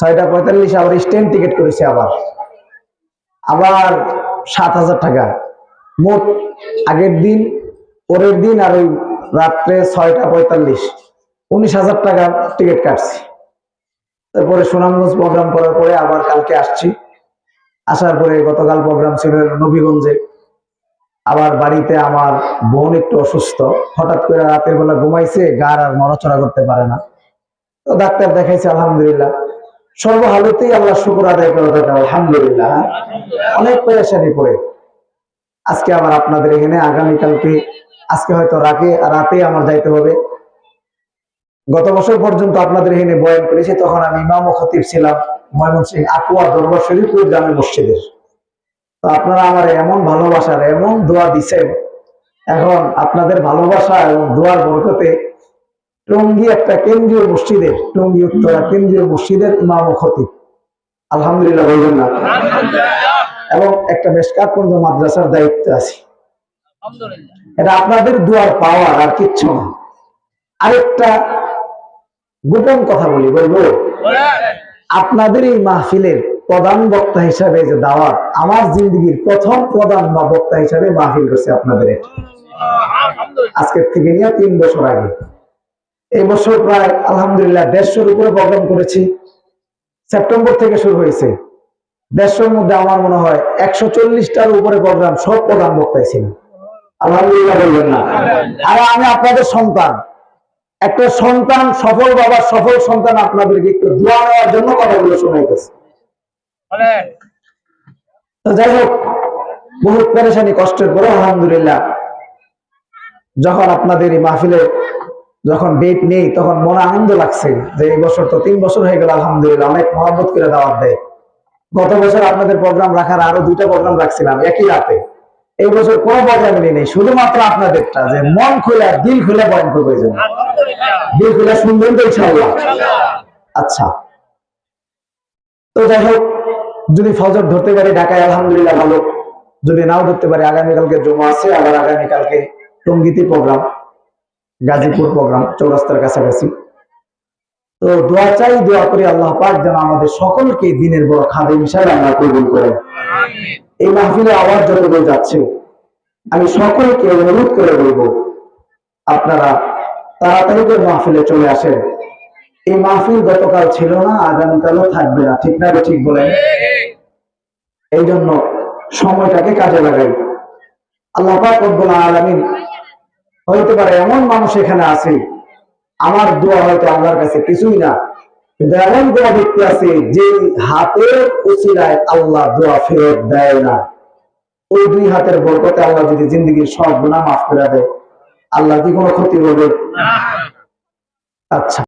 ছয়টা পঁয়তাল্লিশ আবার স্ট্যান্ড টিকিট করেছে আবার। আবার সাত হাজার টাকা। মোট আগের দিন, পরের দিন আর ওই রাত্রে ছয়টা পঁয়তাল্লিশ। উনিশ হাজার টাকা টিকিট কাটছি। তারপরে সুনামগঞ্জ প্রোগ্রাম করার পরে আবার কালকে আসছি। আসার পরে গতকাল প্রোগ্রাম ছিল নবীগঞ্জে। আবার বাড়িতে আমার বোন একটু অসুস্থ। হঠাৎ করে রাতের বেলা ঘুমাইছে, গার আর নড়াচড়া করতে পারে না। তো ডাক্তার দেখাইছে, আলহামদুলিল্লাহ। সর্বহালতেই আল্লাহ শুকুর আদায় করা দরকার আলহামদুলিল্লাহ। অনেক পেরেশানি পড়ে। আজকে আবার আপনাদের এখানে, আগামীকালকে, আজকে হয়তো রাতে রাতে আমার যাইতে হবে। গত বছর পর্যন্ত আপনাদের এখানে বয়ান করেছি, তখন আমি ইমাম ও খতিব ছিলাম ময়মনসিং আকুয়া দরবার শরীফপুর জামে মসজিদের। তো আপনারা আমার এমন ভালোবাসার, এমন দোয়া দিছেন, এখন আপনাদের ভালোবাসা এবং দোয়ার বরকতে টঙ্গী একটা কেন্দ্রীয় মসজিদের টঙ্গী উত্তরা কেন্দ্রীয় মসজিদের ইমাম ও খতিব। আলহামদুলিল্লাহ বলবেন না? এবং একটা মেসকাত পর্যন্ত মাদ্রাসার দায়িত্ব আছে। এটা আপনাদের দুয়ার পাওয়ার আর কিচ্ছু না। আরেকটা গোপন কথা বলি বলব? আপনাদের এই মাহফিলের প্রধান বক্তা হিসাবে যে দাওয়াত আমার জিন্দগির প্রথম প্রধান বক্তা হিসাবে মাহফিল করছে আপনাদের আজকের থেকে নিয়ে তিন বছর আগে। এই বছর প্রায়, আলহামদুলিল্লাহ, দেড়শোর উপরে প্রোগ্রাম করেছি। সেপ্টেম্বর থেকে শুরু হয়েছে। দেড়শোর মধ্যে আমার মনে হয় একশো চল্লিশটার উপরে প্রোগ্রাম সব প্রধান বক্তাই ছিল আলহামদুলিল্লাহ বলবেন না। আর আমি আপনাদের সন্তান। একটা সন্তান সফল বাবার সফল সন্তান আপনাদেরকে একটু দোয়া নেওয়ার জন্য কথাগুলো শোনাইতেছে। তো যাই হোক, বহুত পেরেশানি, কষ্টের পরে আলহামদুলিল্লাহ, যখন আপনাদের এই মাহফিলে যখন ডেট নেই তখন মনে আনন্দ লাগছে যে এই বছর তো তিন বছর হয়ে গেল আলহামদুলিল্লাহ অনেক মহব্বত করে দাওয়াত দেয়। গত বছর আপনাদের প্রোগ্রাম রাখার আরও দুইটা প্রোগ্রাম রাখছিলাম একই রাতে। এই বছর কোনো প্রোগ্রাম নেই শুধুমাত্র আপনাদেরটা যে মন খুলে দিল খুলে পয়েন্ট করবে এই জন্য। দিল খুলে শুনবেন তো ইনশাআল্লাহ। আচ্ছা। তো যাই হোক যদি ফজর ধরতে পারি ঢাকায় আলহামদুলিল্লাহ ভালো। যদি নাও ধরতে পারি আগামীকালকে জমা আছে আবার আগামীকালকে টঙ্গিতে প্রোগ্রাম গাজীপুর প্রোগ্রাম চৌরাস্তার কাছাকাছি। তো দোয়া চাই, দোয়া করি আল্লাহ পাক যেন আমাদের সকলকে দিনের বড় খাদেম হিসাবে আমরা কবুল করেন। এই মাহফিলে আওয়াজ যতদূর যাচ্ছে, আমি সকলকে অনুরোধ করে বলব, আপনারা তাড়াতাড়ি করে মাহফিলে চলে আসেন। এই মাহফিল গতকাল ছিল না, আগামীকালও থাকবে না, ঠিক না ঠিক বলেন? এই জন্য সময়টাকে কাজে লাগাই। আল্লাহ পাক রব্বুল আলামিন হইতে পারে এমন মানুষ এখানে আছে আমার দোয়া হয়তো আল্লাহর কাছে কিছুই না কিন্তু এমন দোয়া ব্যক্তি আছে যে হাতের উচিরায় আল্লাহ দোয়া ফেরত দেয় না। ওই দুই হাতের বরকতে আল্লাহ যদি জিন্দগির সব গুণা মাফ করে দেয় আল্লাহ কি কোনো ক্ষতি হবে আচ্ছা।